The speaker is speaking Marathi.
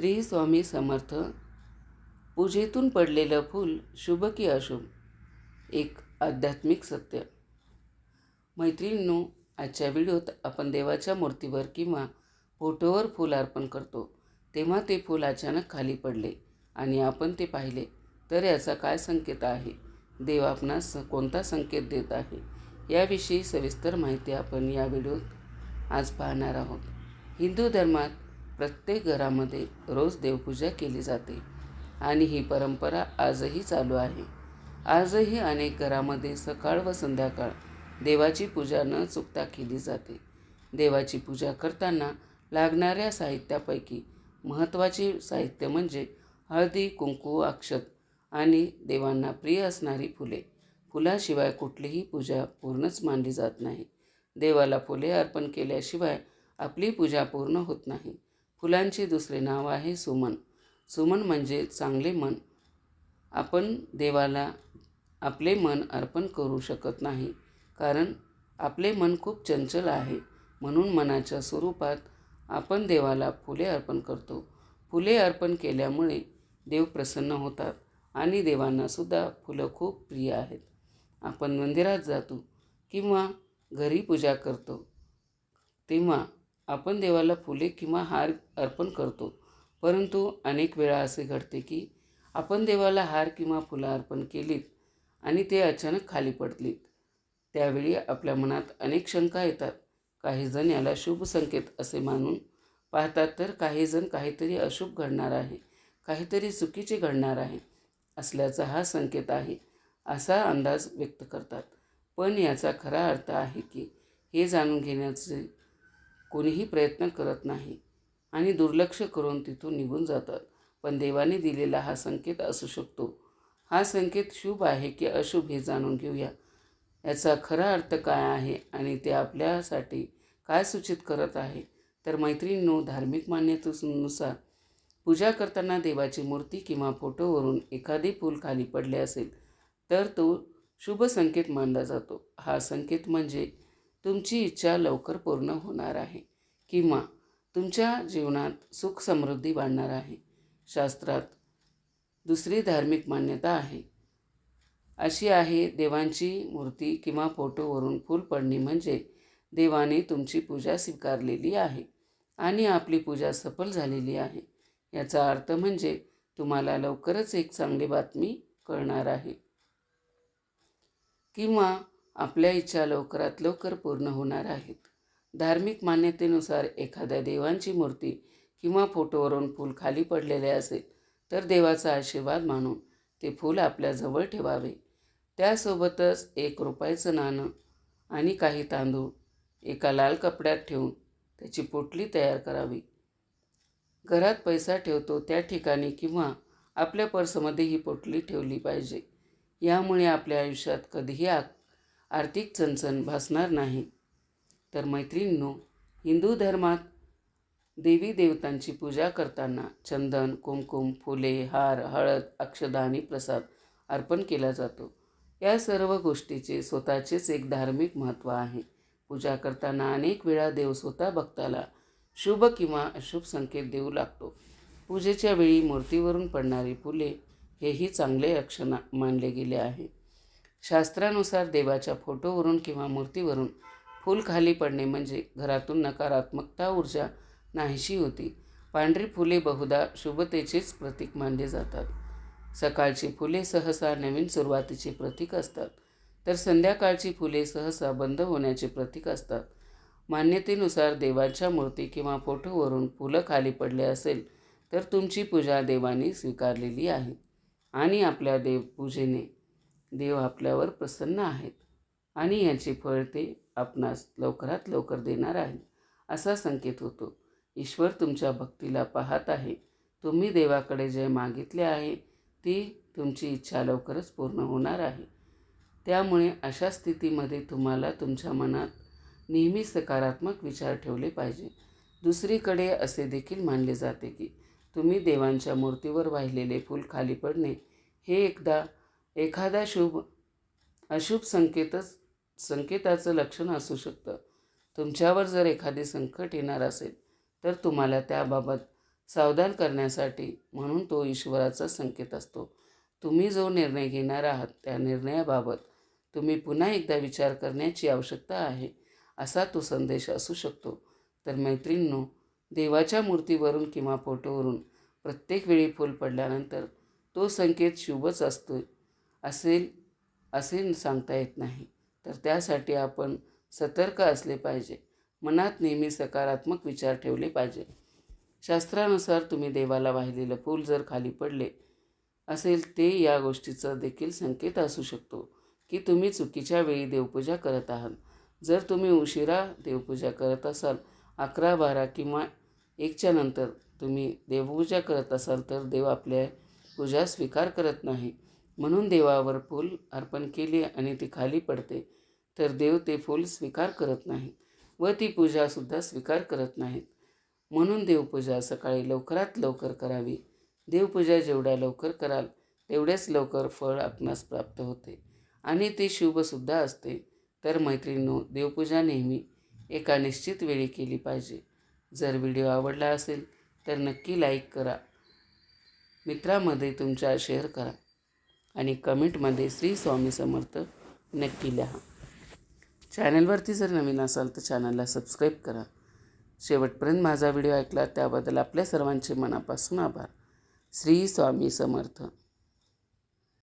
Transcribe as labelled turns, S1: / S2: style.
S1: श्री स्वामी समर्थ पूजेतून पडलेलं फूल शुभ की अशुभ एक आध्यात्मिक सत्य. मैत्रिणींनो आजच्या व्हिडिओत आपण देवाच्या मूर्तीवर किंवा फोटोवर फूल अर्पण करतो तेव्हा ते फूल अचानक खाली पडले आणि आपण ते पाहिले. तर याचा काय संकेत आहे? देव आपणास कोणता संकेत देत आहे? याविषयी सविस्तर माहिती आपण या व्हिडिओत आज पाहणार आहोत. हिंदू धर्मात प्रत्येक घरामध्ये रोज देवपूजा केली जाते आणि ही परंपरा आजही चालू आहे. आजही अनेक घरामध्ये सकाळ व संध्याकाळ देवाची पूजा न चुकता केली जाते. देवाची पूजा करताना लागणाऱ्या साहित्यापैकी महत्त्वाचे साहित्य म्हणजे हळदी कुंकू अक्षत आणि देवांना प्रिय असणारी फुले. फुलाशिवाय कुठलीही पूजा पूर्णच मानली जात नाही. देवाला फुले अर्पण केल्याशिवाय आपली पूजा पूर्ण होत नाही. फुलांचे दुसरे नाव आहे सुमन. सुमन म्हणजे चांगले मन. आपण देवाला आपले मन अर्पण करू शकत नाही कारण आपले मन खूप चंचल आहे. म्हणून मनाच्या स्वरूपात आपण देवाला फुले अर्पण करतो. फुले अर्पण केल्यामुळे देव प्रसन्न होतात आणि देवांनासुद्धा फुलं खूप प्रिय आहेत. आपण मंदिरात जातो किंवा घरी पूजा करतो तेव्हा आपण देवाला फुले किंवा हार अर्पण करतो. परंतु अनेक वेळा असे घडते की आपण देवाला हार किंवा फुलं अर्पण केलीत आणि ते अचानक खाली पडलीत. त्यावेळी आपल्या मनात अनेक शंका येतात. काहीजण याला शुभ संकेत असे मानून पाहतात तर काहीजण काहीतरी अशुभ घडणार आहे काहीतरी चुकीचे घडणार आहे असल्याचा हा संकेत आहे असा अंदाज व्यक्त करतात. पण याचा खरा अर्थ आहे की हे जाणून घेण्याचे कोणीही प्रयत्न करत नाही आणि दुर्लक्ष करून तिथून निघून जातात. पण देवाने दिलेला हा संकेत असू शकतो. हा संकेत शुभ आहे की अशुभ हे जाणून घेऊया. याचा खरा अर्थ काय आहे आणि ते आपल्यासाठी काय सूचित करत आहे? तर मैत्रिणींनो धार्मिक मान्यतेनुसार पूजा करताना देवाची मूर्ती किंवा फोटोवरून एखादे फूल खाली पडले असेल तर तो शुभ संकेत मानला जातो. हा संकेत म्हणजे तुमची इच्छा लवकर पूर्ण होणार आहे. किंवा तुमच्या जीवनात सुख समृद्धी वाढणार आहे. शास्त्रात दुसरी धार्मिक मान्यता आहे. अशी आहे देवांची मूर्ती किंवा फोटोवरून फूल पडणे म्हणजे देवाने तुमची पूजा स्वीकारलेली आहे आणि आपली पूजा सफल झालेली आहे. याचा अर्थ म्हणजे तुम्हाला लवकरच एक चांगली बातमी कळणार आहे. किंवा आपल्या इच्छा लवकरात लवकर पूर्ण होणार आहेत. धार्मिक मान्यतेनुसार एखाद्या देवांची मूर्ती किंवा फोटोवरून फूल खाली पडलेले असेल तर देवाचा आशीर्वाद मानून ते फूल आपल्याजवळ ठेवावे. त्यासोबतच एक रुपयाचं नाणं आणि काही तांदूळ एका लाल कपड्यात ठेवून त्याची पोटली तयार करावी. घरात पैसा ठेवतो त्या ठिकाणी किंवा आपल्या पर्समध्ये ही पोटली ठेवली पाहिजे. यामुळे आपल्या आयुष्यात कधीही आ आर्थिक चणचण भासणार नाही. तर मैत्रिणींनो हिंदू धर्मात देवी देवतांची पूजा करताना चंदन कुमकुम फुले हार हळद अक्षदा आणि प्रसाद अर्पण केला जातो. या सर्व गोष्टीचे स्वतःचेच एक धार्मिक महत्त्व आहे. पूजा करताना अनेक वेळा देव स्वतः भक्ताला शुभ किंवा अशुभ संकेत देऊ लागतो. पूजेच्या वेळी मूर्तीवरून पडणारी फुले हेही चांगले लक्षण मानले गेले आहे. शास्त्रानुसार देवाच्या फोटोवरून किंवा मूर्तीवरून फूल खाली पडणे म्हणजे घरातून नकारात्मकता ऊर्जा नाहीशी होती. पांढरी फुले बहुधा शुभतेचेच प्रतीक मानले जातात. सकाळची फुले सहसा नवीन सुरुवातीचे प्रतीक असतात. तर संध्याकाळची फुले सहसा बंद होण्याचे प्रतीक असतात. मान्यतेनुसार देवाच्या मूर्ती किंवा फोटोवरून फुलं खाली पडले असेल तर तुमची पूजा देवाने स्वीकारलेली आहे आणि आपल्या देवपूजेने देव आपल्यावर प्रसन्न आहेत. आणि याचे फळ ते आपणास लवकरात लवकर देणार आहे असा संकेत होतो. ईश्वर तुमच्या भक्तीला पाहत आहे. तुम्ही देवाकडे जे मागितले आहे ती तुमची इच्छा लवकरच पूर्ण होणार आहे. त्यामुळे अशा स्थितीमध्ये तुम्हाला तुमच्या मनात नेहमी सकारात्मक विचार ठेवले पाहिजे. दुसरीकडे असे देखील मानले जाते की तुम्ही देवांच्या मूर्तीवर वाहिलेले फूल खाली पडणे हे एकदा एखादा शुभ अशुभ संकेतच संकेताचं लक्षण असू शकतं. तुमच्यावर जर एखादे संकट येणार असेल तर तुम्हाला त्याबाबत सावधान करण्यासाठी म्हणून तो ईश्वराचा संकेत असतो. तुम्ही जो निर्णय घेणार आहात त्या निर्णयाबाबत तुम्ही पुन्हा एकदा विचार करण्याची आवश्यकता आहे असा तो संदेश असू शकतो. तर मैत्रिणींनो देवाच्या मूर्तीवरून किंवा फोटोवरून प्रत्येक वेळी फूल पडल्यानंतर तो संकेत शुभच असतो असेल असे सांगता येत नाही. तर त्यासाठी आपण सतर्क असले पाहिजे. मनात नेहमी सकारात्मक विचार ठेवले पाहिजे. शास्त्रानुसार तुम्ही देवाला वाहिलेलं फूल जर खाली पडले असेल ते या गोष्टीचा देखील संकेत असू शकतो की तुम्ही चुकीच्या वेळी देवपूजा करत आहात. जर तुम्ही उशिरा देवपूजा करत असाल अकरा बारा किंवा एकच्या नंतर तुम्ही देवपूजा करत असाल तर देव आपल्या पूजा स्वीकार करत नाही. म्हणून देवावर फूल अर्पण केली आणि ती खाली पडते तर देव ते फूल स्वीकार करत नाहीत व ती पूजासुद्धा स्वीकार करत नाहीत. म्हणून देवपूजा सकाळी लवकरात लवकर करावी. देवपूजा जेवढ्या लवकर कराल तेवढेच लवकर फळ आपणास प्राप्त होते आणि ते शुभसुद्धा असते. तर मैत्रिणींनो देवपूजा नेहमी एका निश्चित वेळी केली पाहिजे. जर व्हिडिओ आवडला असेल तर नक्की लाईक करा. मित्रामध्ये तुमच्या शेअर करा. आणि कमेंटमध्ये श्री स्वामी समर्थ नक्की लिहा. चॅनलवरती जर नवीन असाल तर चॅनलला सबस्क्राईब करा. शेवटपर्यंत माझा व्हिडिओ ऐकला त्याबद्दल आपल्या सर्वांचे मनापासून आभार. श्री स्वामी समर्थ.